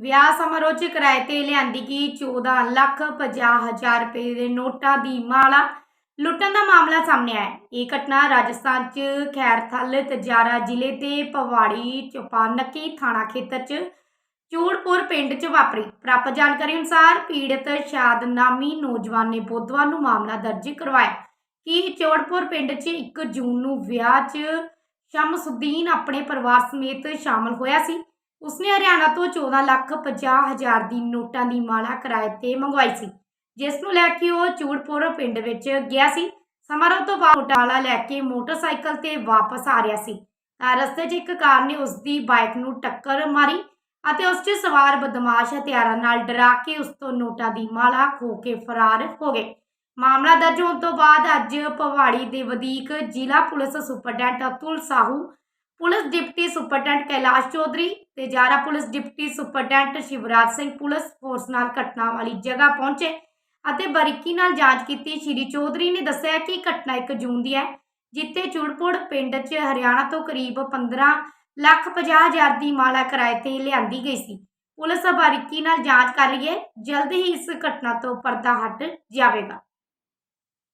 ਵਿਆਹ ਸਮਾਰੋਹ 'ਚ ਕਿਰਾਏ ਤੇ ਲਿਆਂਦੀ ਗਈ 14 ਲੱਖ 50 ਹਜ਼ਾਰ ਰੁਪਏ ਦੇ ਨੋਟਾਂ ਦੀ ਮਾਲਾ ਲੁੱਟਣ ਦਾ ਮਾਮਲਾ ਸਾਹਮਣੇ ਆਇਆ ਇਹ ਘਟਨਾ ਰਾਜਸਥਾਨ 'ਚ ਖੈਰਥਲ ਤਜਾਰਾ ਜ਼ਿਲ੍ਹੇ ਦੇ ਪਵਾੜੀ ਚੋਪਾਨਕੀ ਥਾਣਾ ਖੇਤਰ 'ਚ ਚੂੜਪੁਰ ਪਿੰਡ 'ਚ ਵਾਪਰੀ। ਪ੍ਰਾਪਤ ਜਾਣਕਾਰੀ ਅਨੁਸਾਰ ਪੀੜਤ ਸ਼ਾਦ ਨਾਮੀ ਨੌਜਵਾਨ ਨੇ ਬੁੱਧਵਾਰ ਨੂੰ ਮਾਮਲਾ ਦਰਜ ਕਰਵਾਇਆ ਕਿ ਚੌੜਪੁਰ ਪਿੰਡ 'ਚ 1 ਜੂਨ ਨੂੰ ਵਿਆਹ 'ਚ ਸ਼ਮਸੁਦੀਨ ਆਪਣੇ ਪਰਿਵਾਰ ਸਮੇਤ ਸ਼ਾਮਲ ਹੋਇਆ ਸੀ। ਉਸਨੇ ਹਰਿਆਣਾ ਤੋਂ 14 ਲੱਖ 50 ਹਜ਼ਾਰ ਦੀ ਨੋਟਾਂ ਦੀ ਮਾਲਾ ਕਿਰਾਏ ਤੇ ਮੰਗਵਾਈ ਸੀ, ਜਿਸ ਨੂੰ ਲੈ ਕੇ ਉਹ ਚੂੜਪੁਰ ਪਿੰਡ ਵਿੱਚ ਗਿਆ ਸੀ। ਸਮਾਰੋਹ ਤੋਂ ਬਾਅਦ ਨੋਟਾਲਾ ਲੈ ਕੇ ਮੋਟਰਸਾਈਕਲ ਤੇ ਵਾਪਸ ਆ ਰਿਹਾ ਸੀ। ਤਾਂ ਰਸਤੇ 'ਚ ਇੱਕ ਕਾਰ ਨੇ ਉਸ ਦੀ ਬਾਈਕ ਨੂੰ ਟੱਕਰ ਮਾਰੀ ਅਤੇ ਉਸ 'ਚ ਸਵਾਰ ਬਦਮਾਸ਼ ਹਥਿਆਰਾਂ ਨਾਲ ਡਰਾ ਕੇ ਉਸ ਤੋਂ ਨੋਟਾਂ ਦੀ ਮਾਲਾ ਖੋ ਕੇ ਫਰਾਰ ਹੋ ਗਏ। ਮਾਮਲਾ ਦਰਜ ਹੋਣ ਤੋਂ ਬਾਅਦ ਅੱਜ ਪਵਾੜੀ ਦੇ ਵਧੀਕ ਜ਼ਿਲ੍ਹਾ police superintendent Atul Sahu police deputy superintendent Kailash Chaudhary ਤੇ ਜਾਰਾ police deputy superintendent Shivraj Singh police force ਨਾਲ ਘਟਨਾ ਵਾਲੀ ਜਗ੍ਹਾ ਪਹੁੰਚੇ ਅਤੇ ਬਰੀਕੀ ਨਾਲ ਜਾਂਚ ਕੀਤੀ। ਸ਼੍ਰੀ ਚੌਧਰੀ ਨੇ ਦੱਸਿਆ ਕਿ ਘਟਨਾ 1 ਜੂਨ ਦੀ ਹੈ, ਜਿੱਥੇ ਚੂੜਪੁਰ ਪਿੰਡ 'ਚ ਹਰਿਆਣਾ ਤੋਂ ਕਰੀਬ 15 ਲੱਖ 50 ਹਜ਼ਾਰ ਦੀ ਮਾਲਾ ਕਿਰਾਏ ਤੇ ਲਿਆਂਦੀ ਗਈ ਸੀ। ਪੁਲਿਸ ਬਾਰੀਕੀ ਨਾਲ ਜਾਂਚ ਕਰ ਰਹੀ ਹੈ, ਜਲਦ ਹੀ ਇਸ ਘਟਨਾ ਤੋਂ ਪਰਦਾ ਹਟ ਜਾਵੇਗਾ।